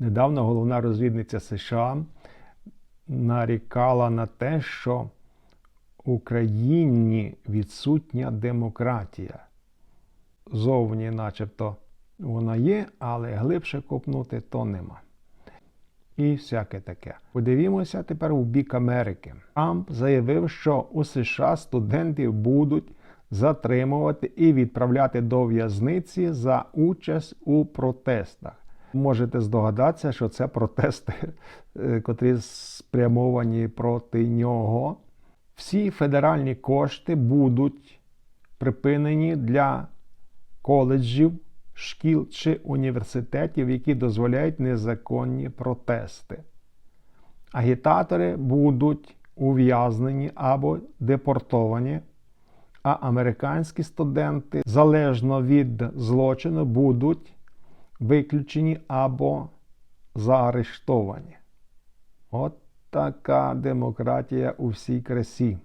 Недавно головна розвідниця США нарікала на те, що в Україні відсутня демократія. Зовні, начебто, вона є, але глибше копнути то нема. І всяке таке. Подивімося тепер у бік Америки. Трамп заявив, що у США студентів будуть затримувати і відправляти до в'язниці за участь у протестах. Можете здогадатися, що це протести, е, котрі спрямовані проти нього. Всі федеральні кошти будуть припинені для коледжів, шкіл чи університетів, які дозволяють незаконні протести. Агітатори будуть ув'язнені або депортовані, а американські студенти залежно від злочину будуть виключені або заарештовані. От така демократія у всій красі.